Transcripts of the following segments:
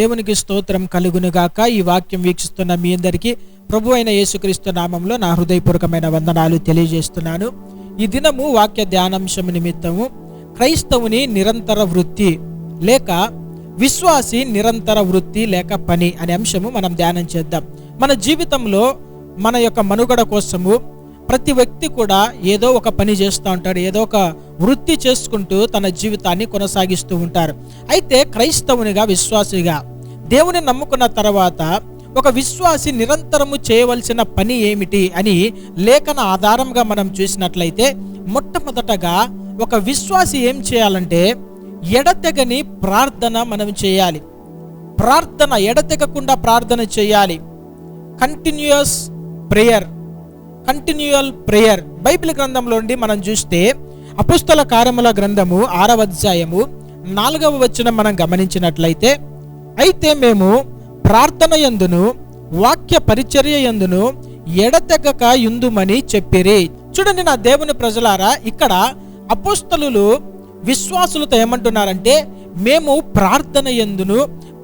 దేవునికి స్తోత్రం కలుగునుగాక. ఈ వాక్యం వీక్షిస్తున్న మీ అందరికీ ప్రభు అయిన యేసుక్రీస్తు నామంలో నా హృదయపూర్వకమైన వందనాలు తెలియజేస్తున్నాను. ఈ దినము వాక్య ధ్యానాంశం నిమిత్తము క్రైస్తవుని నిరంతర వృత్తి లేక విశ్వాసి నిరంతర వృత్తి లేక పని అనే అంశము మనం ధ్యానం చేద్దాం. మన జీవితంలో మన యొక్క మనుగడ కోసము ప్రతి వ్యక్తి కూడా ఏదో ఒక పని చేస్తూ ఉంటాడు ఏదో ఒక వృత్తి చేసుకుంటూ తన జీవితాన్ని కొనసాగిస్తూ ఉంటారు. అయితే క్రైస్తవునిగా విశ్వాసిగా దేవుని నమ్ముకున్న తర్వాత ఒక విశ్వాసి నిరంతరము చేయవలసిన పని ఏమిటి అని లేఖన ఆధారంగా మనం చూసినట్లయితే మొట్టమొదటగా ఒక విశ్వాసి ఏం చేయాలంటే ఎడతెగని ప్రార్థన మనం చేయాలి. ప్రార్థన ఎడతెగకుండా ప్రార్థన చేయాలి. Continuous prayer continual prayer Bible గ్రంథంలో నుండి మనం చూస్తే అపుస్తల కారముల గ్రంథము ఆరవ అధ్యాయము నాలుగవ వచ్చిన మనం గమనించినట్లయితే అయితే మేము ప్రార్థన యందును వాక్య పరిచర్య యందును ఎడతెగక యుందుమని చెప్పిరి. చూడండి నా దేవుని ప్రజలారా ఇక్కడ అపోస్తలులు విశ్వాసులతో ఏమంటున్నారంటే మేము ప్రార్థన ఎందును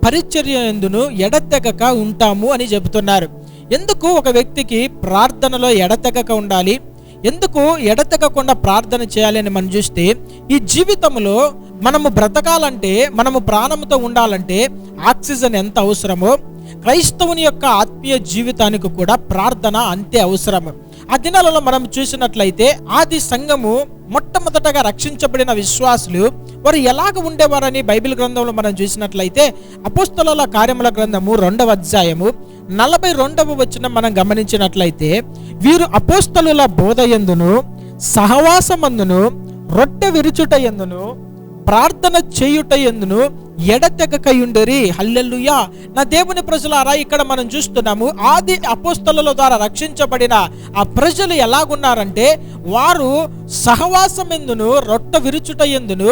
పరిచర్య ఎందును ఎడతెగక ఉంటాము అని చెబుతున్నారు. ఎందుకు ఒక వ్యక్తికి ప్రార్థనలో ఎడతెగక ఉండాలి? ఎందుకు ఎడతెగకుండా ప్రార్థన చేయాలి అని మనం చూస్తే ఈ జీవితంలో మనము బ్రతకాలంటే మనము ప్రాణంతో ఉండాలంటే ఆక్సిజన్ ఎంత అవసరమో క్రైస్తవుని యొక్క ఆత్మీయ జీవితానికి కూడా ప్రార్థన అంతే అవసరము. ఆ దినాలలో మనం చూసినట్లయితే ఆది సంఘము మొట్టమొదటగా రక్షించబడిన విశ్వాసులు వారు ఎలాగ ఉండేవారని బైబిల్ గ్రంథంలో మనం చూసినట్లయితే అపుస్తల కార్యముల గ్రంథము రెండవ అధ్యాయము నలభై రెండవ వచ్చిన మనం గమనించినట్లయితే వీరు అపోస్తలుల బోధ ఎందును సహవాసమందును రొట్టె విరుచుట ఎందును ప్రార్థన చేయుట ఎందును? ఎడతెగకయుండరి. హల్లెల్లుయా నా దేవుని ప్రజలారా ఇక్కడ మనం చూస్తున్నాము ఆది అపోస్తలుల ద్వారా రక్షించబడిన ఆ ప్రజలు ఎలాగున్నారంటే వారు సహవాసం ఎందును రొట్ట విరుచుట ఎందును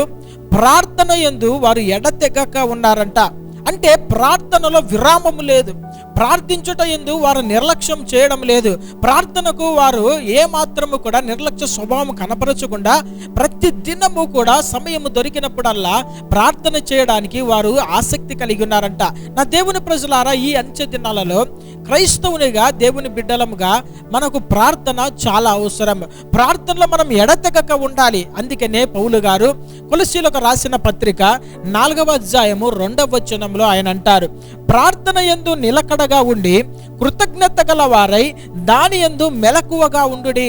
ప్రార్థన ఎందు వారు ఎడతెగక ఉన్నారంట. అంటే ప్రార్థనలో విరామము లేదు. ప్రార్థించుట ఎందు వారు నిర్లక్ష్యం చేయడం లేదు. ప్రార్థనకు వారు ఏ మాత్రము కూడా నిర్లక్ష్య స్వభావం కనపరచకుండా ప్రతి దినము కూడా సమయం దొరికినప్పుడల్లా ప్రార్థన చేయడానికి వారు ఆసక్తి కలిగి ఉన్నారంట. నా దేవుని ప్రజలారా ఈ అంచె దినాలలో క్రైస్తవునిగా దేవుని బిడ్డలముగా మనకు ప్రార్థన చాలా అవసరం. ప్రార్థనలో మనం ఎడతెగక ఉండాలి. అందుకనే పౌలు గారు కొలసీలకు రాసిన పత్రిక నాలుగవ అధ్యాయము రెండవ వచనంలో ఆయన అంటారు ప్రార్థన ఎందు నిలకడగా ఉండి కృతజ్ఞత గల వారై దాని ఎందు మెలకువగా ఉండుడి.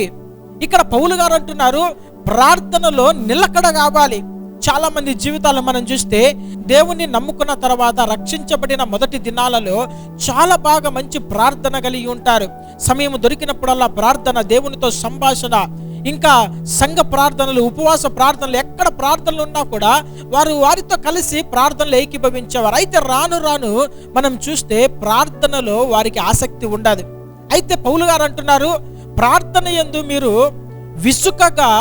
ఇక్కడ పౌలు గారు అంటున్నారు ప్రార్థనలో నిలకడ కావాలి చాలా మంది జీవితాలు మనం చూస్తే దేవుణ్ణి నమ్ముకున్న తర్వాత రక్షించబడిన మొదటి దినాలలో చాలా బాగా మంచి ప్రార్థన కలిగి ఉంటారు. సమయం దొరికినప్పుడల్లా ప్రార్థన దేవునితో సంభాషణ ఇంకా సంఘ ప్రార్థనలు ఉపవాస ప్రార్థనలు ఎక్కడ ప్రార్థనలు ఉన్నా కూడా వారు వారితో కలిసి ప్రార్థనలు ఏకీభవించేవారు. అయితే రాను రాను మనం చూస్తే ప్రార్థనలో వారికి ఆసక్తి ఉండదు. అయితే పౌలు గారు అంటున్నారు ప్రార్థన ఎందు మీరు విసుకగా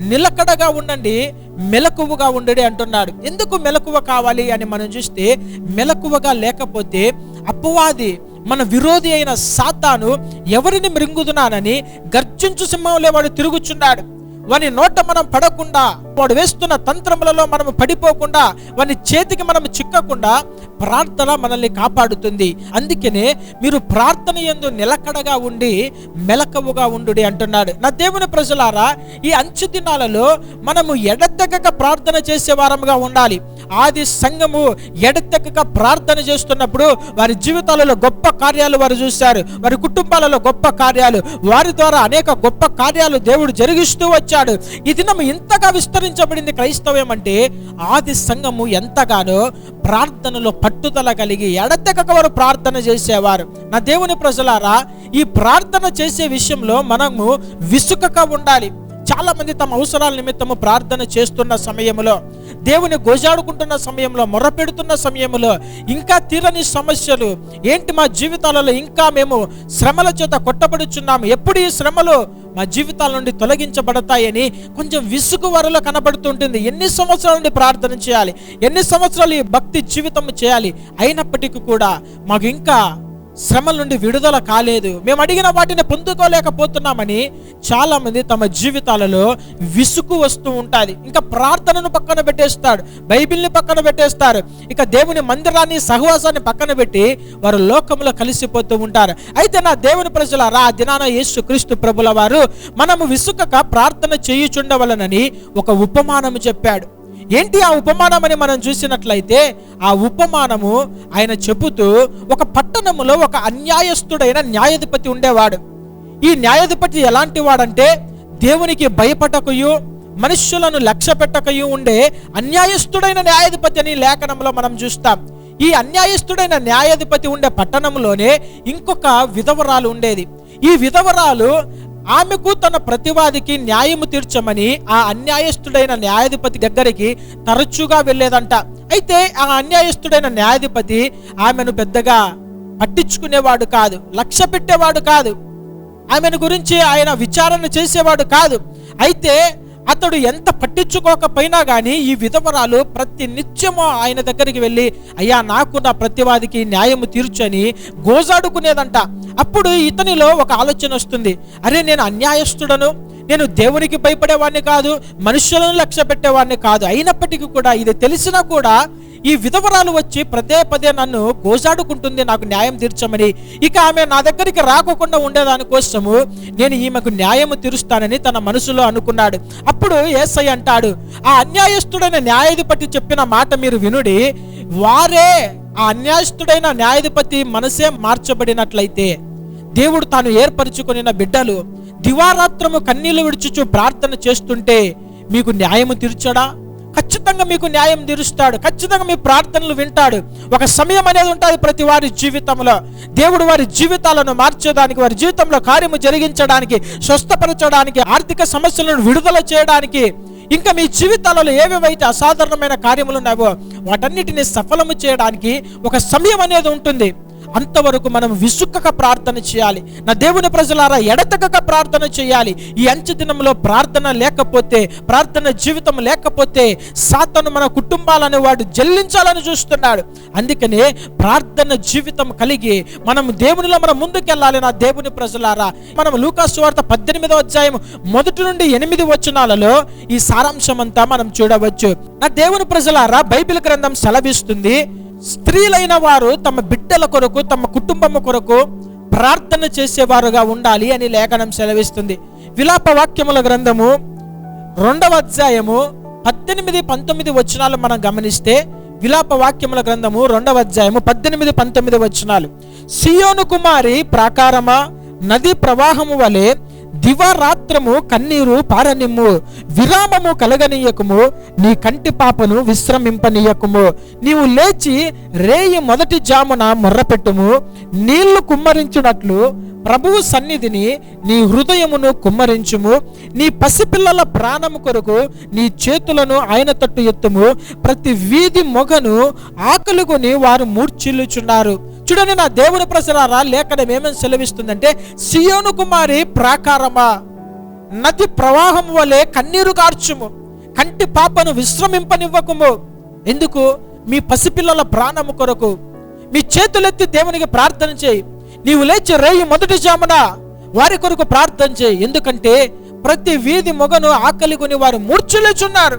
నిలకడగా ఉండండి మెలకువగా ఉండడి అంటున్నాడు. ఎందుకు మెలకువ కావాలి అని మనం చూస్తే మెలకువగా లేకపోతే అపవాది మన విరోధి అయిన సాతాను ఎవరిని మృంగుతున్నానని గర్జించు సింహంలో వాడు తిరుగుచున్నాడు. వాని నోట మనం పడకుండా వాడు వేస్తున్న తంత్రములలో మనం పడిపోకుండా వాని చేతికి మనం చిక్కకుండా ప్రార్థన మనల్ని కాపాడుతుంది. అందుకనే మీరు ప్రార్థన ఎందు నిలకడగా ఉండి మెలకవుగా ఉండు అంటున్నాడు. నా దేవుని ప్రజలారా ఈ అంచు దినాలలో మనము ఎడతెగక ప్రార్థన చేసే వారముగా ఉండాలి. ఆది సంఘము ఎడతెగక ప్రార్థన చేస్తున్నప్పుడు వారి జీవితాలలో గొప్ప కార్యాలు వారు చూశారు. వారి కుటుంబాలలో గొప్ప కార్యాలు వారి ద్వారా అనేక గొప్ప కార్యాలు దేవుడు జరిగిస్తూ వచ్చాడు. ఈ దినం ఇంతగా విస్తరించబడింది క్రైస్తవ్యం అంటే ఆది సంఘము ఎంతగానో ప్రార్థనలో పట్టుదల కలిగి ఎడతెగక వారు ప్రార్థన చేసేవారు. నా దేవుని ప్రజలారా ఈ ప్రార్థన చేసే విషయంలో మనము విసుకక ఉండాలి. చాలామంది తమ అవసరాల నిమిత్తము ప్రార్థన చేస్తున్న సమయంలో దేవుని గోజాడుకుంటున్న సమయంలో మొరపెడుతున్న సమయంలో ఇంకా తీరని సమస్యలు ఏంటి మా జీవితాలలో ఇంకా మేము శ్రమల చేత కొట్టబడుచున్నాము? ఎప్పుడు ఈ శ్రమలు మా జీవితాల నుండి తొలగించబడతాయని కొంచెం విసుగు వరలో కనబడుతుంటుంది. ఎన్ని సంవత్సరాల నుండి ప్రార్థన చేయాలి? ఎన్ని సంవత్సరాలు ఈ భక్తి జీవితం చేయాలి? అయినప్పటికీ కూడా మాకు ఇంకా శ్రమల నుండి విడుదల కాలేదు. మేము అడిగిన వాటిని పొందుకోలేకపోతున్నామని చాలామంది తమ జీవితాలలో విసుగు వస్తూ ఉంటుంది. ఇంకా ప్రార్థనను పక్కన పెట్టేస్తాడు బైబిల్ని పక్కన పెట్టేస్తారు. ఇక దేవుని మందిరాన్ని సహవాసాన్ని పక్కన పెట్టి వారు లోకంలో కలిసిపోతూ ఉంటారు. అయితే నా దేవుని ప్రజల రా దినాన యేసు క్రీస్తు ప్రభుల వారు మనము విసుకక ప్రార్థన చేయుచుండవలనని ఒక ఉపమానము చెప్పాడు. ఏంటి ఆ ఉపమానం అని మనం చూసినట్లయితే ఆ ఉపమానము ఆయన చెబుతూ ఒక పట్టణములో ఒక అన్యాయస్తుడైన న్యాయాధిపతి ఉండేవాడు. ఈ న్యాయాధిపతి ఎలాంటి వాడంటే దేవునికి భయపడకయు మనుష్యులను లక్ష్య పెట్టకయు ఉండే అన్యాయస్తుడైన న్యాయాధిపతి అని లేఖనంలో మనం చూస్తాం. ఈ అన్యాయస్తుడైన న్యాయాధిపతి ఉండే పట్టణంలోనే ఇంకొక విధవరాలు ఉండేది. ఈ విధవరాలు ఆమెకు తన ప్రతివాదికి న్యాయము తీర్చమని ఆ అన్యాయస్తుడైన న్యాయాధిపతి దగ్గరికి తరచుగా వెళ్ళేదంట. అయితే ఆ అన్యాయస్తుడైన న్యాయాధిపతి ఆమెను పెద్దగా పట్టించుకునేవాడు కాదు లక్ష్య పెట్టేవాడు కాదు. ఆమెను గురించి ఆయన విచారణ చేసేవాడు కాదు. అయితే అతడు ఎంత పట్టించుకోకపోయినా కానీ ఈ విధవరాలు ప్రతి నిత్యము ఆయన దగ్గరికి వెళ్ళి అయ్యా నాకు నా ప్రతివాదికి న్యాయము తీర్చని గోజాడుకునేదంట. అప్పుడు ఇతనిలో ఒక ఆలోచన వస్తుంది. అరే నేను అన్యాయస్తుడను. నేను దేవునికి భయపడేవాడిని కాదు మనుషులను లక్ష్య పెట్టేవాడిని కాదు. అయినప్పటికీ కూడా ఇది తెలిసినా కూడా ఈ విధవరాలు వచ్చి పదే పదే నన్ను గోజాడుకుంటుంది నాకు న్యాయం తీర్చమని. ఇక ఆమె నా దగ్గరికి రాకోకుండా ఉండేదాని కోసము నేను ఈమెకు న్యాయము తీరుస్తానని తన మనసులో అనుకున్నాడు. అప్పుడు ఏసై అంటాడు ఆ అన్యాయస్తుడైన న్యాయాధిపతి చెప్పిన మాట మీరు వినుడి వారే ఆ అన్యాయస్తుడైన న్యాయాధిపతి మనసే మార్చబడినట్లయితే దేవుడు తాను ఏర్పరచుకుని బిడ్డలు దివారాత్రము కన్నీళ్ళు విడుచుచు ప్రార్థన చేస్తుంటే మీకు న్యాయము తీర్చడా? ఖచ్చితంగా మీకు న్యాయం తీరుస్తాడు. ఖచ్చితంగా మీ ప్రార్థనలు వింటాడు. ఒక సమయం అనేది ఉంటుంది ప్రతి వారి జీవితంలో. దేవుడు వారి జీవితాలను మార్చేదానికి వారి జీవితంలో కార్యము జరిగించడానికి స్వస్థపరచడానికి ఆర్థిక సమస్యలను విడుదల చేయడానికి ఇంకా మీ జీవితాలలో ఏవేవైతే అసాధారణమైన కార్యములు ఉన్నావో వాటన్నిటిని సఫలము చేయడానికి ఒక సమయం అనేది ఉంటుంది. అంతవరకు మనం విసుక్కక ప్రార్థన చేయాలి. నా దేవుని ప్రజలారా ఎడతగక ప్రార్థన చేయాలి. ఈ అంచె దినంలో ప్రార్థన లేకపోతే ప్రార్థన జీవితం లేకపోతే సాతను మన కుటుంబాలని వాడు జల్లించాలని చూస్తున్నాడు. అందుకనే ప్రార్థన జీవితం కలిగి మనం దేవునిలో మనం ముందుకెళ్ళాలి నా దేవుని ప్రజలారా. మనం లూకాసు వార్త పద్దెనిమిదో అధ్యాయం మొదటి నుండి ఎనిమిది వచనాలలో ఈ సారాంశం అంతా మనం చూడవచ్చు. నా దేవుని ప్రజలారా బైబిల్ గ్రంథం సెలవిస్తుంది. స్త్రీలైన వారు తమ బిడ్డల కొరకు తమ కుటుంబము కొరకు ప్రార్థన చేసేవారుగా ఉండాలి అని లేఖనం సెలవిస్తుంది. విలాప వాక్యముల గ్రంథము రెండవ అధ్యాయము పద్దెనిమిది పంతొమ్మిది వచనాలు మనం గమనిస్తే విలాప వాక్యముల గ్రంథము రెండవ అధ్యాయము పద్దెనిమిది పంతొమ్మిది వచనాలు. సియోను కుమారి ప్రాకారమా నది ప్రవాహము వలె దివారాత్రము కన్నీరు పారనిమ్ము విరామము కలగనీయకము నీ కంటి పాపను విశ్రమింపనీయకము. నీవు లేచి రేయి మొదటి జామున మొర్రపెట్టుము నీళ్ళు కుమ్మరించునట్లు ప్రభువు సన్నిధిని నీ హృదయమును కుమ్మరించుము. నీ పసిపిల్లల ప్రాణము కొరకు నీ చేతులను ఆయన తట్టు ఎత్తుము. ప్రతి వీధి మొగను ఆకలిగొని వారు మూర్చిల్లుచున్నారు చూడండి నా దేవుని ప్రజలారా లేఖనం ఏమేమి సెలవిస్తుందంటే సియోను కుమారి ప్రాకారమా? నది ప్రవాహం వలె కన్నీరు కార్చుము కంటి పాపను విశ్రమింపనివ్వకుము. ఎందుకు? మీ పసిపిల్లల ప్రాణము కొరకు. మీ చేతులెత్తి దేవునికి ప్రార్థన చేయి. నీవు లేచి రేయి మొదటి జామున వారి కొరకు ప్రార్థన చేయి. ఎందుకంటే ప్రతి వీధి మొగను ఆకలి కొని వారు మూర్చులేచున్నారు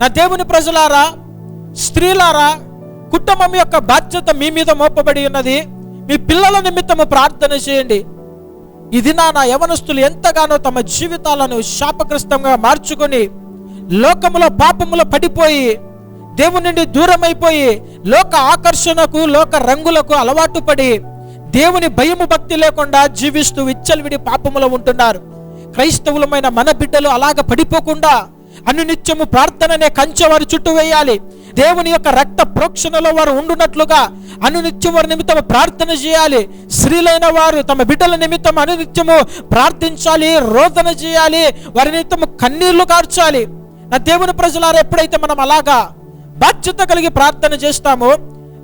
నా దేవుని ప్రజలారా స్త్రీలారా కుటుంబం యొక్క బాధ్యత మీ మీద మోపబడి ఉన్నది. మీ పిల్లల నిమిత్తము ప్రార్థన చేయండి. ఇది నా నా యవనస్తులు ఎంతగానో తమ జీవితాలను శాపగ్రస్తంగా మార్చుకొని లోకములో పాపములో పడిపోయి దేవుని నుండి దూరమైపోయి లోక ఆకర్షణకు లోక రంగులకు అలవాటు పడి దేవుని భయము భక్తి లేకుండా జీవిస్తూ విచ్చలవిడి పాపములో ఉంటున్నారు. క్రైస్తవులమైన మన బిడ్డలు అలాగ పడిపోకుండా అనునిత్యము ప్రార్థననే కంచె వారి చుట్టూ వేయాలి. దేవుని యొక్క రక్త ప్రోక్షణలో వారు ఉండునట్లుగా అనునిత్యం వారి నిమిత్తం ప్రార్థన చేయాలి. స్త్రీలైన వారు తమ బిడ్డల నిమిత్తం అనునిత్యము ప్రార్థించాలి రోదన చేయాలి వారి నిమిత్తం కన్నీళ్ళు కార్చాలి. నా దేవుని ప్రజలారు ఎప్పుడైతే మనం అలాగా బాధ్యత కలిగి ప్రార్థన చేస్తామో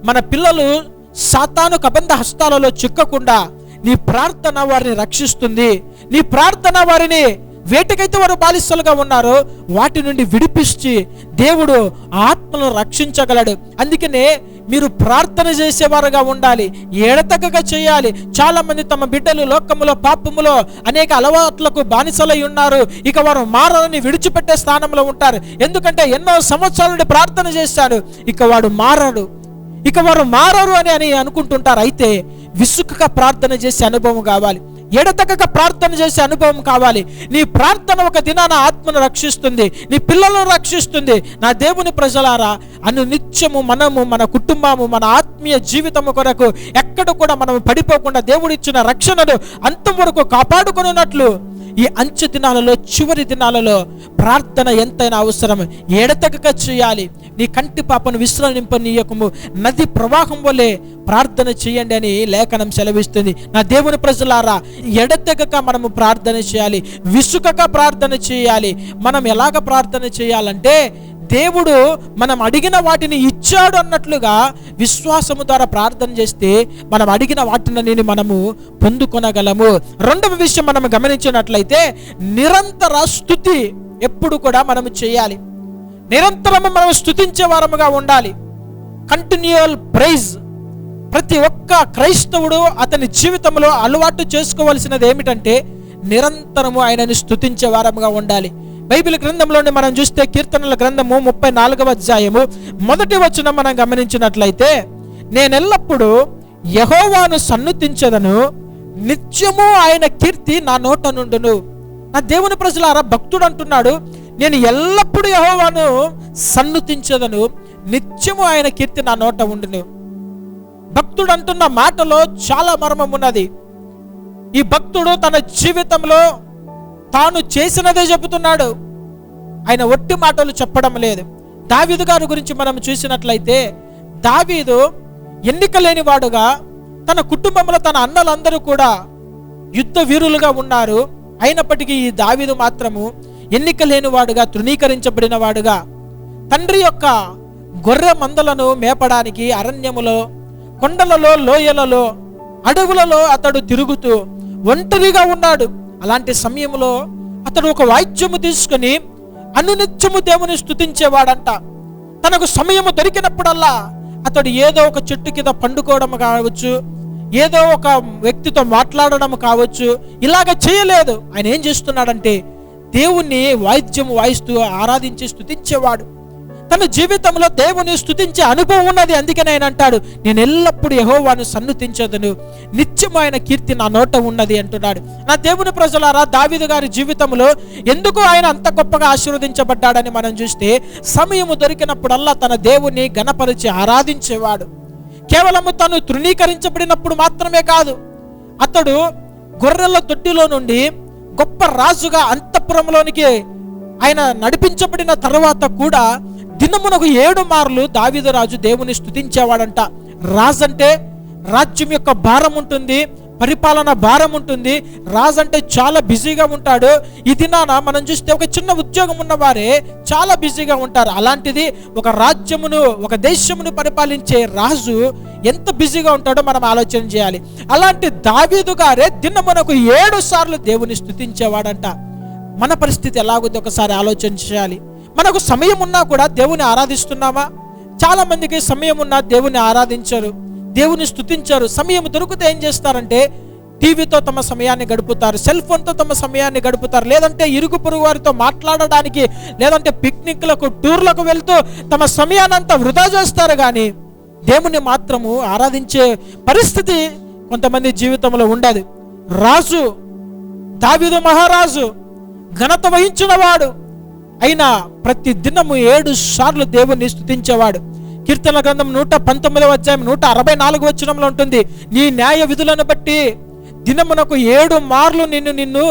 మన పిల్లలు సాతాను కబంధ హస్తాలలో చిక్కకుండా నీ ప్రార్థన వారిని రక్షిస్తుంది. నీ ప్రార్థన వారిని వేటకైతే వారు బాలిస్తులుగా ఉన్నారో. వాటి నుండి విడిపించి దేవుడు ఆత్మను రక్షించగలడు. అందుకనే మీరు ప్రార్థన చేసేవారుగా ఉండాలి. ఎడతెగక చేయాలి. చాలా మంది తమ బిడ్డలు లోకములో పాపములో అనేక అలవాట్లకు బానిసలై ఉన్నారు. ఇక వారు మారాలని విడిచిపెట్టే స్థానంలో ఉంటారు. ఎందుకంటే ఎన్నో సంవత్సరాల నుండి ప్రార్థన చేశాడు. ఇక వాడు మారడు. ఇక వారు మారరు అని అని అనుకుంటుంటారు. అయితే విసుకగా ప్రార్థన చేసే అనుభవం కావాలి. ఎడతెగక ప్రార్థన చేసే అనుభవం కావాలి. నీ ప్రార్థన ఒక దినాన ఆత్మను రక్షిస్తుంది. నీ పిల్లలను రక్షిస్తుంది. నా దేవుని ప్రజలారా అను నిత్యము మనము మన కుటుంబము మన ఆత్మీయ జీవితము కొరకు ఎక్కడ కూడా మనం పడిపోకుండా దేవుడిచ్చిన రక్షణను అంతవరకు కాపాడుకున్నట్లు ఈ అంచె దినాలలో చివరి దినాలలో ప్రార్థన ఎంతైనా అవసరం. ఎడతెగక చేయాలి. నీ కంటి పాపను విశ్రమింపనీయకము నది ప్రవాహం వలె ప్రార్థన చేయండి అని లేఖనం సెలవిస్తుంది. నా దేవుని ప్రజలారా ఎడతెగక మనము ప్రార్థన చేయాలి విసుకక ప్రార్థన చేయాలి. మనం ఎలాగ ప్రార్థన చేయాలంటే దేవుడు మనం అడిగిన వాటిని ఇచ్చాడు అన్నట్లుగా విశ్వాసము ద్వారా ప్రార్థన చేస్తే మనం అడిగిన వాటిని మనము పొందుకొనగలము. రెండవ విషయం మనం గమనించినట్లయితే నిరంతర స్థుతి ఎప్పుడు కూడా మనము చేయాలి. నిరంతరము మనం స్థుతించే వారముగా ఉండాలి. కంటిన్యూయల్ ప్రైజ్ ప్రతి ఒక్క క్రైస్తవుడు అతని జీవితంలో అలవాటు చేసుకోవాల్సినది ఏమిటంటే నిరంతరము ఆయనని స్థుతించే వారముగా ఉండాలి. బైబిల్ గ్రంథంలోని మనం చూస్తే కీర్తనల గ్రంథము ముప్పై నాలుగవ అధ్యాయము మొదటి వచనం మనం గమనించినట్లయితే నేనెల్లప్పుడూ యహోవాను సన్నుతించదను నిత్యము ఆయన కీర్తి నా నోట నుండును. నా దేవుని ప్రజలారా భక్తుడు అంటున్నాడు నేను ఎల్లప్పుడూ యహోవాను సన్నుతించదను నిత్యము ఆయన కీర్తి నా నోట ఉండును. భక్తుడు అంటున్న మాటలో చాలా మర్మం ఉన్నది. ఈ భక్తుడు తన జీవితంలో తాను చేసినదే చెబుతున్నాడు. ఆయన ఒట్టి మాటలు చెప్పడం లేదు. దావీదు గారి గురించి మనం చూసినట్లయితే దావీదు ఎన్నిక లేనివాడుగా తన కుటుంబంలో తన అన్నలందరూ కూడా యుద్ధ వీరులుగా ఉన్నారు. అయినప్పటికీ ఈ దావీదు మాత్రము ఎన్నిక లేనివాడుగా తృణీకరించబడిన వాడుగా తండ్రి యొక్క గొర్రె మందలను మేపడానికి అరణ్యములో కొండలలో లోయలలో అడవులలో అతడు తిరుగుతూ ఒంటరిగా ఉన్నాడు. అలాంటి సమయంలో అతడు ఒక వాయిద్యము తీసుకుని అనునిత్యము దేవుని స్థుతించేవాడంట తనకు సమయము దొరికినప్పుడల్లా అతడు ఏదో ఒక చెట్టు కింద పండుకోవడం కావచ్చు ఏదో ఒక వ్యక్తితో మాట్లాడడం కావచ్చు ఇలాగ చేయలేదు. ఆయన ఏం చేస్తున్నాడంటే దేవుణ్ణి వాయిద్యం వాయిస్తూ ఆరాధించి స్థుతించేవాడు తన జీవితంలో దేవుని స్థుతించే అనుభవం ఉన్నది. అందుకని ఆయన అంటాడు నేను ఎల్లప్పుడూ యహోవాను సన్నుతించదును. నిత్యం ఆయన కీర్తి నా నోట ఉన్నది అంటున్నాడు. నా దేవుని ప్రజలారా దావిదు గారి జీవితంలో ఎందుకు ఆయన అంత గొప్పగా ఆశీర్వదించబడ్డాడని మనం చూస్తే సమయము దొరికినప్పుడల్లా తన దేవుని గణపరిచి ఆరాధించేవాడు. కేవలము తను తృణీకరించబడినప్పుడు మాత్రమే కాదు అతడు గొర్రెల దొడ్డిలో నుండి గొప్ప రాజుగా అంతఃపురంలోనికి ఆయన నడిపించబడిన తర్వాత కూడా దినమునకు ఏడు మార్లు దావీదు రాజు దేవుని స్థుతించేవాడంట రాజు అంటే రాజ్యం యొక్క భారం ఉంటుంది పరిపాలన భారం ఉంటుంది రాజు అంటే చాలా బిజీగా ఉంటాడు. ఈ దినాన మనం చూస్తే ఒక చిన్న ఉద్యోగం ఉన్నవారే చాలా బిజీగా ఉంటారు. అలాంటిది ఒక రాజ్యమును ఒక దేశమును పరిపాలించే రాజు ఎంత బిజీగా ఉంటాడో మనం ఆలోచన చేయాలి. అలాంటి దావీదు గారే దినమునకు ఏడు సార్లు దేవుని స్థుతించేవాడంట మన పరిస్థితి ఎలాగుంది ఒకసారి ఆలోచన చేయాలి మనకు సమయం ఉన్నా కూడా దేవుని ఆరాధిస్తున్నామా? చాలా మందికి సమయం ఉన్నా దేవుని ఆరాధించరు దేవుని స్తుతించరు. సమయం దొరికితే ఏం చేస్తారంటే టీవీతో తమ సమయాన్ని గడుపుతారు సెల్ ఫోన్తో తమ సమయాన్ని గడుపుతారు. లేదంటే ఇరుగు పొరుగు వారితో మాట్లాడడానికి లేదంటే పిక్నిక్లకు టూర్లకు వెళ్తూ తమ సమయాన్నంతా వృధా చేస్తారు కానీ దేవుని మాత్రము ఆరాధించే పరిస్థితి కొంతమంది జీవితంలో ఉండదు. రాజు దావిదు మహారాజు ఘనత వహించినవాడు. అయినా ప్రతి దినము ఏడు సార్లు దేవుణ్ణి స్థుతించేవాడు కీర్తన గ్రంథం నూట పంతొమ్మిదవ అధ్యాయం నూట అరవై నాలుగు వచనంలో ఉంటుంది నీ న్యాయ విధులను బట్టి దినమునకు ఏడు మార్లు నిన్ను నిన్ను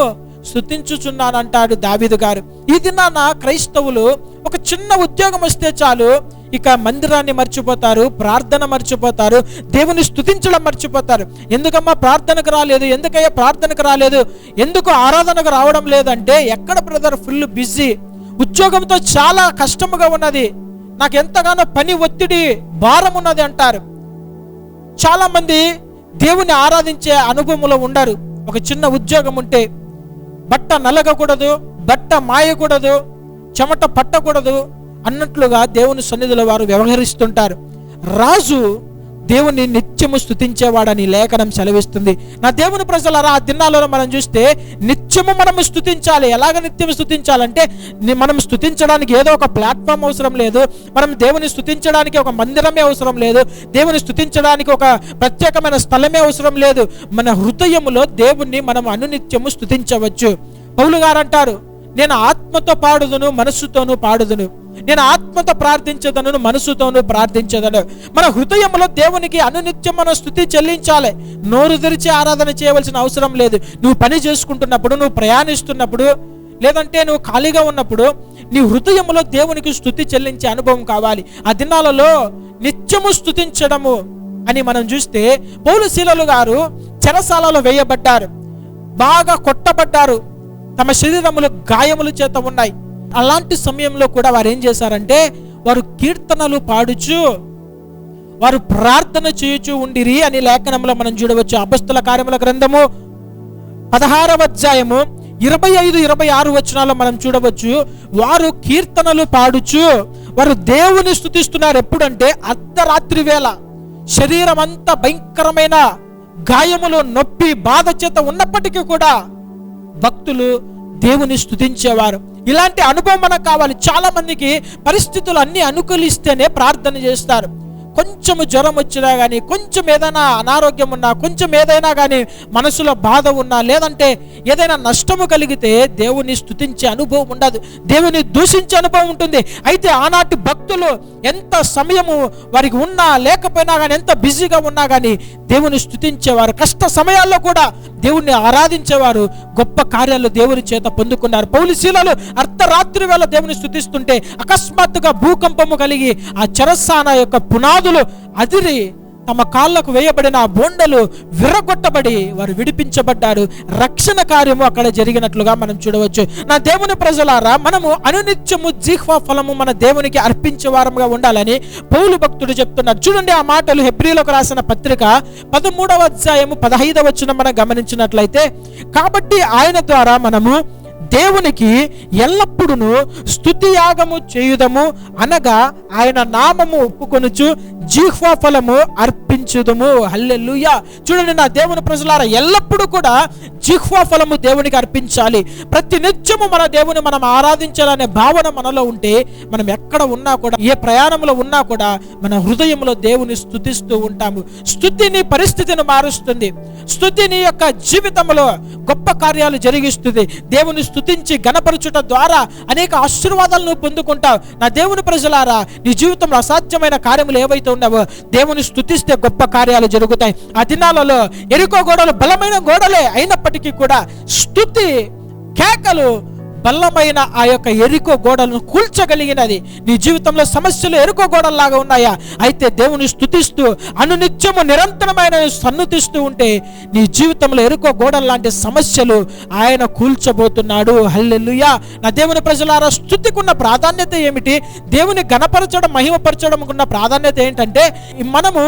స్థుతించుచున్నానంటాడు దావిదు గారు. ఈ దినాన క్రైస్తవులు ఒక చిన్న ఉద్యోగం వస్తే చాలు ఇక మందిరాన్ని మర్చిపోతారు ప్రార్థన మర్చిపోతారు దేవుని స్తుతించడం మర్చిపోతారు. ఎందుకమ్మా ప్రార్థనకు రాలేదు? ఎందుకయ్యా ప్రార్థనకు రాలేదు? ఎందుకు ఆరాధనకు రావడం లేదంటే ఎక్కడ బ్రదర్ ఫుల్ బిజీ ఉద్యోగంతో చాలా కష్టముగా ఉన్నది. నాకు ఎంతగానో పని ఒత్తిడి భారం ఉన్నది అంటారు. చాలా మంది దేవుని ఆరాధించే అనుభవంలో ఉండరు. ఒక చిన్న ఉద్యోగం ఉంటే బట్ట నలగకూడదు బట్ట మాయకూడదు చెమట పట్టకూడదు అన్నట్లుగా దేవుని సన్నిధిలో వారు వ్యవహరిస్తుంటారు. రాజు దేవుని నిత్యము స్థుతించేవాడని లేఖనం సెలవిస్తుంది. నా దేవుని ప్రజలరా ఆ దినాలలో మనం చూస్తే నిత్యము మనము స్థుతించాలి ఎలాగ నిత్యం స్థుతించాలంటే మనం స్థుతించడానికి ఏదో ఒక ప్లాట్ఫామ్ అవసరం లేదు. మనం దేవుని స్థుతించడానికి ఒక మందిరమే అవసరం లేదు. దేవుని స్థుతించడానికి ఒక ప్రత్యేకమైన స్థలమే అవసరం లేదు. మన హృదయములో దేవుణ్ణి మనం అనునిత్యము స్థుతించవచ్చు పౌలు గారు అంటారు నేను ఆత్మతో పాడుదును మనస్సుతోనూ పాడుదును. నేను ఆత్మతో ప్రార్థించదను మనసుతోనూ ప్రార్థించదను. మన హృదయంలో దేవునికి అనునిత్యం మన స్థుతి చెల్లించాలి. నోరు తెరిచి ఆరాధన చేయవలసిన అవసరం లేదు. నువ్వు పని చేసుకుంటున్నప్పుడు నువ్వు ప్రయాణిస్తున్నప్పుడు లేదంటే నువ్వు ఖాళీగా ఉన్నప్పుడు నీ హృదయంలో దేవునికి స్థుతి చెల్లించే అనుభవం కావాలి. ఆ దినాలలో నిత్యము స్థుతించడము అని మనం చూస్తే పౌలశీలలు గారు చెరసాలలో వేయబడ్డారు. బాగా కొట్టబడ్డారు. తమ శరీరములు గాయముల చేత ఉన్నాయి. అలాంటి సమయంలో కూడా వారు ఏం చేశారంటే వారు కీర్తనలు పాడుచు వారు ప్రార్థన చేయుచు ఉండిరి అని లేఖనంలో మనం చూడవచ్చు. అపస్తుల కార్యముల గ్రంథము పదహారవ అధ్యాయము ఇరవై ఐదు ఇరవై ఆరు వచనాల్లో మనం చూడవచ్చు. వారు కీర్తనలు పాడుచు వారు దేవుని స్థుతిస్తున్నారు ఎప్పుడంటే అర్ధరాత్రి వేళ శరీరం అంతా భయంకరమైన గాయములు నొప్పి బాధ చేత ఉన్నప్పటికీ కూడా భక్తులు దేవుని స్థుతించేవారు ఇలాంటి అనుభవం మనకు కావాలి. చాలా మందికి పరిస్థితులు అన్ని అనుకూలిస్తేనే ప్రార్థన చేస్తారు. కొంచెము జ్వరం వచ్చినా కానీ కొంచెం ఏదైనా అనారోగ్యం ఉన్నా కొంచెం ఏదైనా కానీ మనసులో బాధ ఉన్నా లేదంటే ఏదైనా నష్టము కలిగితే దేవుని స్థుతించే అనుభవం ఉండదు. దేవుని దూషించే అనుభవం ఉంటుంది. అయితే ఆనాటి భక్తులు ఎంత సమయము వారికి ఉన్నా లేకపోయినా కానీ ఎంత బిజీగా ఉన్నా కానీ దేవుని స్థుతించేవారు కష్ట సమయాల్లో కూడా దేవుణ్ణి ఆరాధించేవారు. గొప్ప కార్యాలు దేవుని చేత పొందుకున్నారు. పౌలిశీలలు అర్ధరాత్రి వేళ దేవుని స్థుతిస్తుంటే అకస్మాత్తుగా భూకంపము కలిగి ఆ చరస్సాన యొక్క పునాదులు అదిరి తమ కాళ్ళకు వేయబడిన ఆ బోండలు విరగొట్టబడి వారు విడిపించబడ్డారు. రక్షణ కార్యము అక్కడ జరిగినట్లుగా మనం చూడవచ్చు. నా దేవుని ప్రజలారా మనము అనునిత్యము జీహ్వా ఫలము మన దేవునికి అర్పించే వారముగా ఉండాలని పౌలు భక్తుడు చెప్తున్నారు చూడండి ఆ మాటలు హెబ్రిలకు రాసిన పత్రిక పదమూడవ అధ్యాయము పదహైదవ వచ్చిన మనం గమనించినట్లయితే కాబట్టి ఆయన ద్వారా మనము దేవునికి ఎల్లప్పుడూ స్థుతియాగము చేయుదము అనగా ఆయన నామము ఒప్పుకొనుచు జీహ్వా ఫలము అర్పించుదము హల్లెల్లుయా చూడండి నా దేవుని ప్రజలారా ఎల్లప్పుడూ కూడా జిహ్వా ఫలము దేవునికి అర్పించాలి. ప్రతి నిత్యము మన దేవుని మనం ఆరాధించాలనే భావన మనలో ఉంటే మనం ఎక్కడ ఉన్నా కూడా ఏ ప్రయాణంలో ఉన్నా కూడా మన హృదయంలో దేవుని స్థుతిస్తూ ఉంటాము. స్థుతిని పరిస్థితిని మారుస్తుంది. స్థుతిని యొక్క జీవితంలో గొప్ప కార్యాలు జరిగిస్తుంది. దేవుని స్థుతించి గణపరచుట ద్వారా అనేక ఆశీర్వాదాలను పొందుకుంటావు. నా దేవుని ప్రజలారా నీ జీవితంలో అసాధ్యమైన కార్యములు ఏవైతే ఉన్నావో దేవుని స్థుతిస్తే గొప్ప కార్యాలు జరుగుతాయి. ఆ దినాలలో ఎరుకో గోడలు బలమైన గోడలే అయినప్పటికీ కూడా స్థుతి కేకలు బలమైన ఆ యొక్క ఎరుకో గోడలను కూల్చగలిగినది. నీ జీవితంలో సమస్యలు ఎరుకో గోడల్లాగా ఉన్నాయా? అయితే దేవుని స్థుతిస్తూ అనునిత్యము నిరంతరమైన సన్నుతిస్తూ ఉంటే నీ జీవితంలో ఎరుకో గోడల్లాంటి సమస్యలు ఆయన కూల్చబోతున్నాడు. హల్లెల్లుయా నా దేవుని ప్రజలారా స్థుతికున్న ప్రాధాన్యత ఏమిటి? దేవుని గణపరచడం మహిమపరచడం ఉన్న ప్రాధాన్యత ఏంటంటే మనము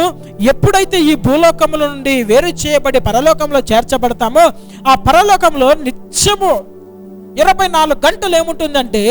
ఎప్పుడైతే ఈ భూలోకముల నుండి వేరు చేయబడి పరలోకంలో చేర్చబడతామో ఆ పరలోకంలో నిత్యము ఇరవై నాలుగు గంటలు ఏముంటుందంటే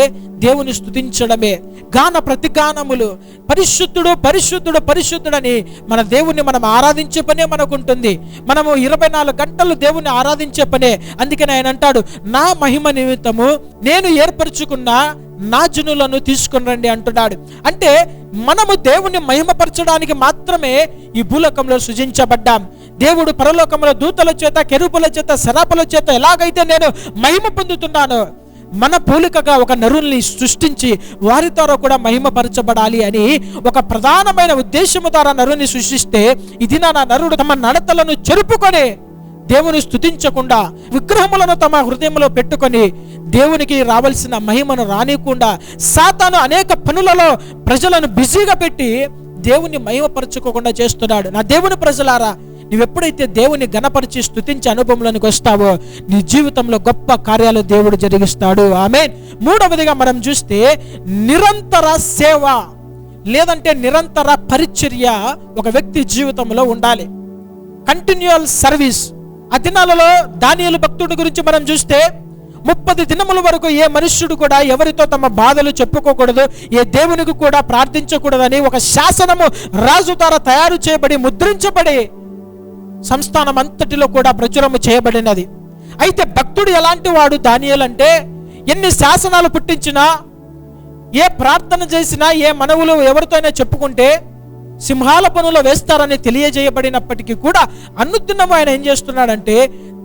దేవుని స్థుతించడమే గాన ప్రతిగానములు. పరిశుద్ధుడు పరిశుద్ధుడు పరిశుద్ధుడని మన దేవుణ్ణి మనం ఆరాధించే పనే మనకు ఉంటుంది మనము ఇరవై నాలుగు గంటలు దేవుణ్ణి ఆరాధించే పనే. అందుకని ఆయన అంటాడు నా మహిమ నిమిత్తము నేను ఏర్పరచుకున్న నా జనులను తీసుకుని రండి అంటున్నాడు. అంటే మనము దేవుణ్ణి మహిమపరచడానికి మాత్రమే ఈ భూలోకంలో సృజించబడ్డాం. దేవుడు పరలోకంలో దూతల చేత కెరుపుల చేత శరాపుల చేత ఎలాగైతే నేను మహిమ పొందుతున్నానో మన పోలికగా ఒక నరుల్ని సృష్టించి వారి ద్వారా కూడా మహిమపరచబడాలి అని ఒక ప్రధానమైన ఉద్దేశము ద్వారా నరుని సృష్టిస్తే ఇది నా నరుడు తమ నడతలను చెరుపుకొని దేవుని స్థుతించకుండా విగ్రహములను తమ హృదయంలో పెట్టుకొని దేవునికి రావాల్సిన మహిమను రానియకుండా సాతాను అనేక పనులలో ప్రజలను బిజీగా పెట్టి దేవుని మహిమపరచుకోకుండా చేస్తున్నాడు. నా దేవుని ప్రజలారా నువ్వు ఎప్పుడైతే దేవుని గణపరిచి స్థుతించే అనుభవంలోనికి వస్తావో నీ జీవితంలో గొప్ప కార్యాలు దేవుడు జరిగిస్తాడు. ఆమె మూడవదిగా మనం చూస్తే నిరంతర సేవ లేదంటే నిరంతర పరిచర్య ఒక వ్యక్తి జీవితంలో ఉండాలి. కంటిన్యూయల్ సర్వీస్ ఆ దినాలలో దానియలు భక్తుడి గురించి మనం చూస్తే ముప్పది దినముల వరకు ఏ మనుష్యుడు కూడా ఎవరితో తమ బాధలు చెప్పుకోకూడదు ఏ దేవునికి కూడా ప్రార్థించకూడదని ఒక శాసనము రాజు ద్వారా తయారు చేయబడి ముద్రించబడి సంస్థానం అంతటిలో కూడా ప్రచురము చేయబడినది. అయితే భక్తుడు ఎలాంటి వాడు దానియాలంటే అంటే ఎన్ని శాసనాలు పుట్టించినా ఏ ప్రార్థన చేసినా ఏ మనవులు ఎవరితోనే చెప్పుకుంటే సింహాల పనులు వేస్తారని తెలియజేయబడినప్పటికీ కూడా అనుదినము ఆయన ఏం చేస్తున్నాడంటే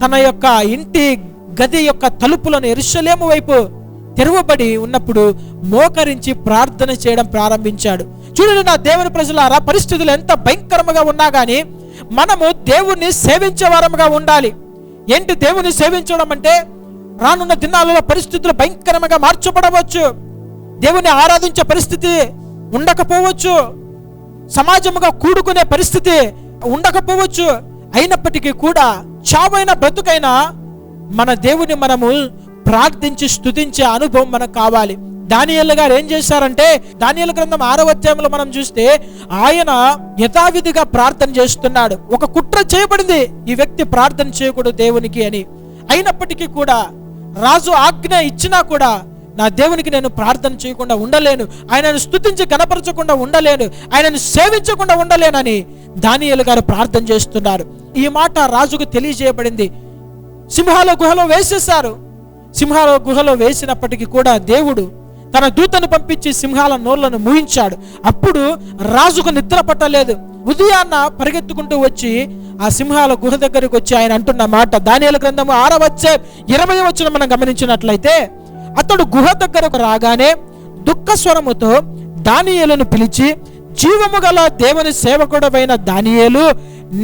తన యొక్క ఇంటి గది యొక్క తలుపులను ఎరుషలేము వైపు తెరవబడి ఉన్నప్పుడు మోకరించి ప్రార్థన చేయడం ప్రారంభించాడు. చూడండి నా దేవుని ప్రజలారా పరిస్థితులు ఎంత భయంకరంగా ఉన్నా కానీ మనము దేవుణ్ణి సేవించే వారముగా ఉండాలి. ఏంటి దేవుని సేవించడం అంటే? రానున్న దినాలలో పరిస్థితులు భయంకరంగా మార్చబడవచ్చు. దేవుని ఆరాధించే పరిస్థితి ఉండకపోవచ్చు. సమాజముగా కూడుకునే పరిస్థితి ఉండకపోవచ్చు. అయినప్పటికీ కూడా చావైన బ్రతుకైనా మన దేవుని మనము ప్రార్థించి స్తుతించే అనుభవం మనకు కావాలి. దానియల్ గారు ఏం చేశారంటే దానియల్ గ్రంథం ఆరవ అధ్యాయంలో మనం చూస్తే ఆయన యథావిధిగా ప్రార్థన చేస్తున్నాడు. ఒక కుట్ర చేయబడింది ఈ వ్యక్తి ప్రార్థన చేయకూడదు దేవునికి అని. అయినప్పటికీ కూడా రాజు ఆజ్ఞ ఇచ్చినా కూడా నా దేవునికి నేను ప్రార్థన చేయకుండా ఉండలేను. ఆయనను స్థుతించి కనపరచకుండా ఉండలేను. ఆయనను సేవించకుండా ఉండలేనని దానియలు గారు ప్రార్థన చేస్తున్నారు. ఈ మాట రాజుకు తెలియజేయబడింది. సింహాల గుహలో వేసేశారు. సింహాల గుహలో వేసినప్పటికీ కూడా దేవుడు తన దూతను పంపించి సింహాల నోళ్ళను మూయించాడు. అప్పుడు రాజుకు నిద్ర పట్టలేదు. ఉదయాన్న పరిగెత్తుకుంటూ వచ్చి ఆ సింహాల గుహ దగ్గరికి వచ్చి ఆయన అంటున్న మాట దానియాల గ్రంథము ఆరవచ్చే ఇరవై వచ్చిన మనం గమనించినట్లయితే అతడు గుహ దగ్గరకు రాగానే దుఃఖ స్వరముతో దానియాలను పిలిచి జీవము గల దేవుని సేవకుడమైన దానియేలు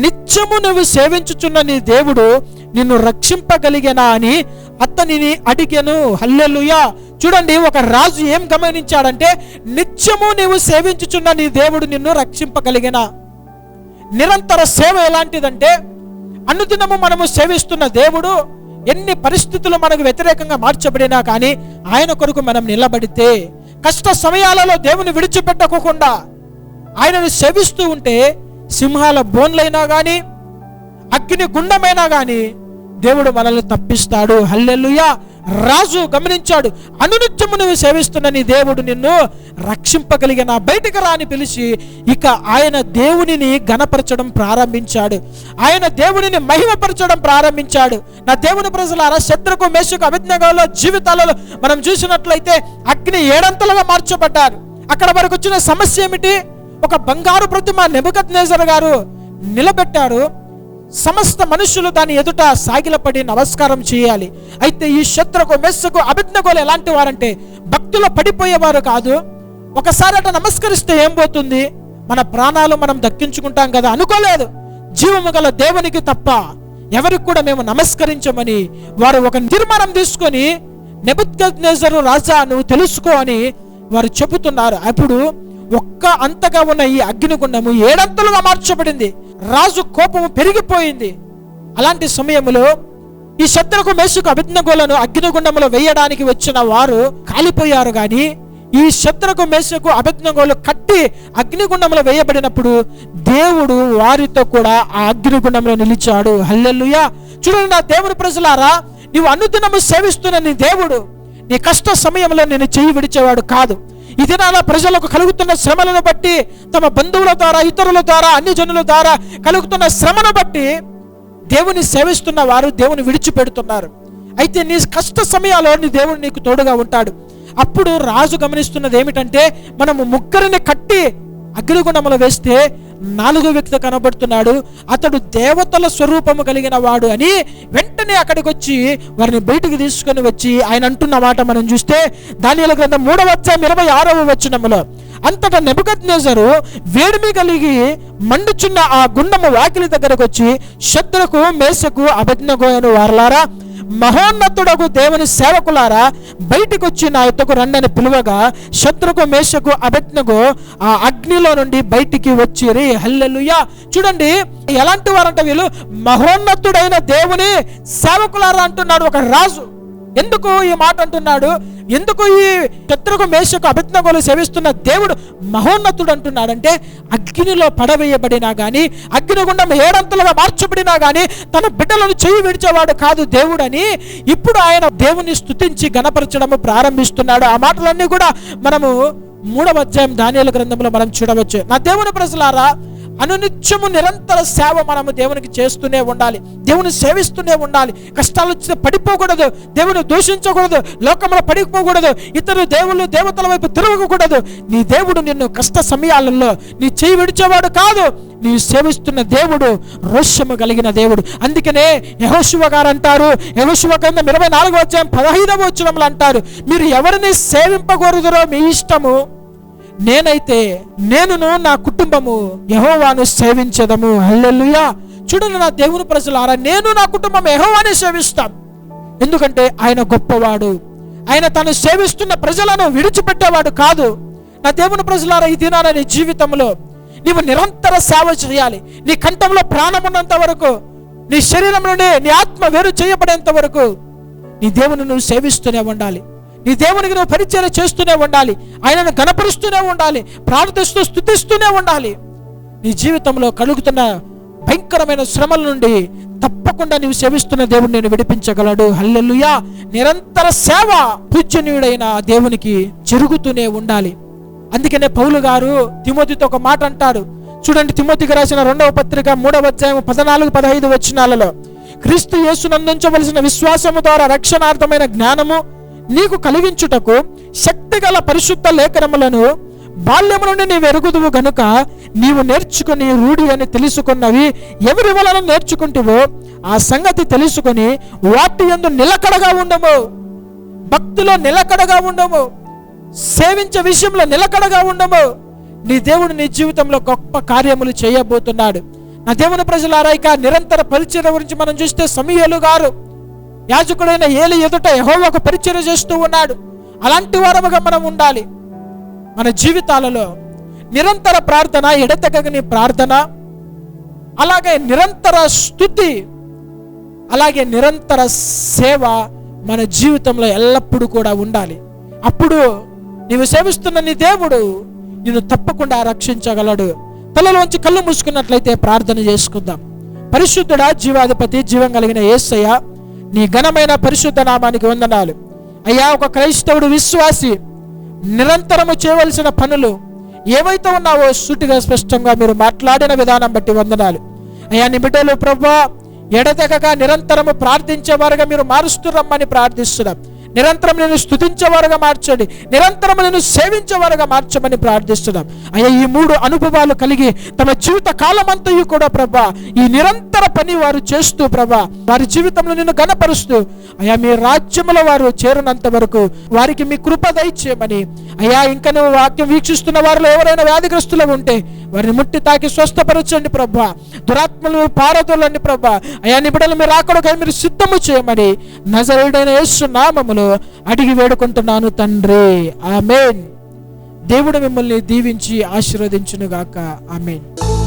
నిత్యము నువ్వు సేవించుచున్న నీ దేవుడు నిన్ను రక్షింపగలిగేనా అని అతనిని అడిగాను. హల్లెలుయా! చూడండి ఒక రాజు ఏం గమనించాడంటే నిత్యము నీవు సేవించుచున్న నీ దేవుడు నిన్ను రక్షింపగలిగినా? నిరంతర సేవ ఎలాంటిదంటే అనుదినము మనము సేవిస్తున్న దేవుడు ఎన్ని పరిస్థితులు మనకు వ్యతిరేకంగా మార్చబడినా కానీ ఆయన కొరకు మనం నిలబడితే కష్ట సమయాలలో దేవుని విడిచిపెట్టకోకుండా ఆయనను సేవిస్తూ ఉంటే సింహాల బోన్లైనా కానీ అగ్ని గుండమైనా కానీ దేవుడు మనల్ని తప్పిస్తాడు. హల్లెల్లుయా రాజు గమనించాడు. అనునిత్యము నువ్వు సేవిస్తున్న నీ దేవుడు నిన్ను రక్షింపగలిగిన బయటకు రాని పిలిచి ఇక ఆయన దేవునిని గణపరచడం ప్రారంభించాడు. ఆయన దేవునిని మహిమపరచడం ప్రారంభించాడు. నా దేవుని ప్రజలారా శత్రుకు మేషకు అభిజ్ఞలో జీవితాలలో మనం చూసినట్లయితే అగ్ని ఏడంతలుగా మార్చబడ్డారు. అక్కడ వరకు వచ్చిన సమస్య ఏమిటి? ఒక బంగారు ప్రతిమ నెబుకత్ గారు నిలబెట్టారు సమస్త మనుషులు దాని ఎదుట సాగిలపడి నమస్కారం చేయాలి. అయితే ఈ శత్రుకు మెస్సుకు అభిజ్ఞకులు ఎలాంటి వారంటే భక్తులు పడిపోయేవారు కాదు. ఒకసారి అట నమస్కరిస్తే ఏం పోతుంది? మన ప్రాణాలు మనం దక్కించుకుంటాం కదా అనుకోలేదు. జీవము గల దేవునికి తప్ప ఎవరికి కూడా మేము నమస్కరించమని వారు ఒక నిర్మాణం తీసుకొని నెబుత్ రాజా నువ్వు తెలుసుకో అని వారు చెబుతున్నారు. అప్పుడు ఒక్క అంతగా ఉన్న ఈ అగ్నిగుండము ఏడంతలుగా మార్చబడింది. రాజు కోపము పెరిగిపోయింది. అలాంటి సమయంలో ఈ శత్రుకు మేసుకు అభిజ్ఞగోలను అగ్నిగుండములో వేయడానికి వచ్చిన వారు కాలిపోయారు కానీ ఈ శత్రుకు మేసుకు అభిజ్ఞగోలు కట్టి అగ్నిగుండంలో వేయబడినప్పుడు దేవుడు వారితో కూడా ఆ అగ్నిగుండంలో నిలిచాడు. హల్లెల్లుయా చూడండి నా దేవుడు ప్రజలారా నీవు అనుదినము సేవిస్తున్న నీ దేవుడు. నీ కష్ట సమయంలో నేను చెయ్యి విడిచేవాడు కాదు. ఈ దినాల ప్రజలకు కలుగుతున్న శ్రమలను బట్టి తమ బంధువుల ద్వారా ఇతరుల ద్వారా అన్ని జనుల ద్వారా కలుగుతున్న శ్రమను బట్టి దేవుని సేవిస్తున్న వారు దేవుని విడిచిపెడుతున్నారు. అయితే నీ కష్ట సమయాల్లో నీ దేవుడు నీకు తోడుగా ఉంటాడు. అప్పుడు రాజు గమనిస్తున్నది ఏమిటంటే మనము ముగ్గురిని కట్టి అగ్నిగుణములు వేస్తే నాలుగో వ్యక్తి కనబడుతున్నాడు. అతడు దేవతల స్వరూపము కలిగిన వాడు అని వెంటనే అక్కడికి వచ్చి వారిని బయటకు తీసుకొని వచ్చి ఆయన అంటున్న మాట మనం చూస్తే దానిలో గ్రంథం మూడవ అధ్యాయం ఇరవై ఆరవ వచ్చినములో అంతటా నెబుకద్నేజరు వేడిమి కలిగి మండుచున్న ఆ గుండము వాకిలి దగ్గరకు వచ్చి శత్రుకు మేసకు అభిజ్ఞగోయను వారలారా మహోన్నతుడకు దేవుని సేవకులారా బయటికి వచ్చి నా యుద్ధకు రండని పిలువగా శత్రుకు మేషకు అభిజ్ఞకు ఆ అగ్నిలో నుండి బయటికి వచ్చిరి. హల్లెలుయా. చూడండి ఎలాంటి వారంట వీళ్ళు మహోన్నతుడైన దేవుని సేవకులారా అంటున్నాడు ఒక రాజు. ఎందుకు ఈ మాట అంటున్నాడు? ఎందుకు ఈ శత్రుకు మేషకు అభిజ్ఞలు సేవిస్తున్న దేవుడు మహోన్నతుడు అంటున్నాడంటే అగ్నిలో పడవేయబడినా గాని అగ్నిగుండం ఏడంతలుగా మార్చబడినా గాని తన బిడ్డలను చెయ్యి విడిచేవాడు కాదు దేవుడని ఇప్పుడు ఆయన దేవుని స్థుతించి గణపరచడము ప్రారంభిస్తున్నాడు. ఆ మాటలన్నీ కూడా మనము మూడవ అధ్యాయం ధాన్యాల గ్రంథంలో మనం చూడవచ్చు. నా దేవుని ప్రజలారా అనునిత్యము నిరంతర సేవ మనము దేవునికి చేస్తూనే ఉండాలి. దేవుని సేవిస్తూనే ఉండాలి. కష్టాలు వచ్చిన పడిపోకూడదు. దేవుని దూషించకూడదు. లోకంలో పడిపోకూడదు. ఇతరు దేవుళ్ళు దేవతల వైపు తిరగకూడదు. నీ దేవుడు నిన్ను కష్ట సమయాలలో నీ చేయి విడిచేవాడు కాదు. నీ సేవిస్తున్న దేవుడు రోషము కలిగిన దేవుడు. అందుకనే యహోశివ గారు అంటారు. యహోశివ గ్రంథం ఇరవై నాలుగో వచ్చాం పదహైదవ వచ్చినములు అంటారు. మీరు ఎవరిని సేవింపకూడదురో మీ ఇష్టము? నేనైతే నేనును నా కుటుంబము యహోవాను సేవించదము. హల్లెలుయా. చూడండి నా దేవుని ప్రజలారా నేను నా కుటుంబం యహోవాని సేవిస్తాం. ఎందుకంటే ఆయన గొప్పవాడు. ఆయన తను సేవిస్తున్న ప్రజలను విడిచిపెట్టేవాడు కాదు. నా దేవుని ప్రజలారా ఈ దినాన నీ జీవితంలో నీవు నిరంతర సేవ చేయాలి. నీ కంఠంలో ప్రాణం ఉన్నంత వరకు నీ శరీరం నుండి నీ ఆత్మ వేరు చేయబడేంత వరకు నీ దేవుని నువ్వు సేవిస్తూనే ఉండాలి. నీ దేవునికి నువ్వు పరిచయం చేస్తూనే ఉండాలి. ఆయనను గణపరుస్తూనే ఉండాలి. ప్రార్థిస్తూ స్థుతిస్తూనే ఉండాలి. నీ జీవితంలో కలుగుతున్న భయంకరమైన శ్రమల నుండి తప్పకుండా నీవు సేవిస్తున్న దేవుడు నేను విడిపించగలడు. హల్లెలుయా. నిరంతర సేవ పూజనీయుడైన దేవునికి జరుగుతూనే ఉండాలి. అందుకనే పౌలు గారు తిమోతితో ఒక మాట అంటాడు. చూడండి తిమోతికి రాసిన రెండవ పత్రిక మూడవ అధ్యాయం పద్నాలుగు పదహైదు వచనాలలో క్రీస్తు యేసునందించవలసిన విశ్వాసము ద్వారా రక్షణార్థమైన జ్ఞానము నీకు కలిగించుటకు శక్తిగల పరిశుద్ధ లేఖనములను బాల్యము నుండి నీవు ఎరుగుదువు గనుక నీవు నేర్చుకుని రూఢి అని తెలుసుకున్నవి ఎవరి వలన నేర్చుకుంటువో ఆ సంగతి తెలుసుకొని వాటి ఎందు నిలకడగా ఉండము. భక్తిలో నిలకడగా ఉండము. సేవించే విషయంలో నిలకడగా ఉండము. నీ దేవుడు నీ జీవితంలో గొప్ప కార్యములు చేయబోతున్నాడు. నా దేవుని ప్రజలారా ఇక నిరంతర పరిచయం గురించి మనం చూస్తే సమీయలు గారు యాజకుడైన ఏలి ఎదుట యెహోవాకు పరిచయం చేస్తూ ఉన్నాడు. అలాంటి వారముగా మనం ఉండాలి. మన జీవితాలలో నిరంతర ప్రార్థన ఎడతెగని ప్రార్థన అలాగే నిరంతర స్థుతి అలాగే నిరంతర సేవ మన జీవితంలో ఎల్లప్పుడూ కూడా ఉండాలి. అప్పుడు నీవు సేవిస్తున్న నీ దేవుడు నిన్ను తప్పకుండా రక్షించగలడు. తలలోంచి కళ్ళు మూసుకున్నట్లయితే ప్రార్థన చేసుకుందాం. పరిశుద్ధుడా జీవాధిపతి జీవం కలిగిన ఏసయ్య నీ ఘనమైన పరిశుద్ధ నామానికి వందనాలు. అయ్యా ఒక క్రైస్తవుడు విశ్వాసి నిరంతరము చేయవలసిన పనులు ఏవైతే ఉన్నావో సూటిగా స్పష్టంగా మీరు మాట్లాడిన విధానం బట్టి వందనాలు. అయ్యా నీ బిడ్డలు ప్రభా ఎడతెగక నిరంతరము ప్రార్థించేవారుగా మీరు మారుస్తురమ్మని ప్రార్థిస్తున్నాం. నిరంతరం నేను స్థుతించేవారుగా మార్చండి. నిరంతరం నేను సేవించేవారుగా మార్చమని ప్రార్థిస్తున్నాం. అయ్యా ఈ మూడు అనుభవాలు కలిగి తమ జీవిత కాలమంతయు కూడా ప్రభా ఈ నిరంతర పని వారు చేస్తూ ప్రభా వారి జీవితంలో నిన్ను గణపరుస్తూ అయ్యా మీ రాజ్యముల వారు చేరినంత వరకు వారికి మీ కృప దయచేయమని. అయ్యా ఇంకా నువ్వు వాక్యం వీక్షిస్తున్న వారిలో ఎవరైనా వ్యాధిగ్రస్తులు ఉంటే వారిని ముట్టి తాకి స్వస్థపరచండి ప్రభా. దురాత్మలు పారదోలండి ప్రభా. అయ్యా నిబిడలు మీరు రాకడకై మీరు సిద్ధము చేయమని. నజరుడైన యేసు నామములో అడిగి వేడుకుంటున్నాను తండ్రి. ఆమెన్. దేవుడు మిమ్మల్ని దీవించి ఆశీర్వదించునుగాక. ఆమెన్.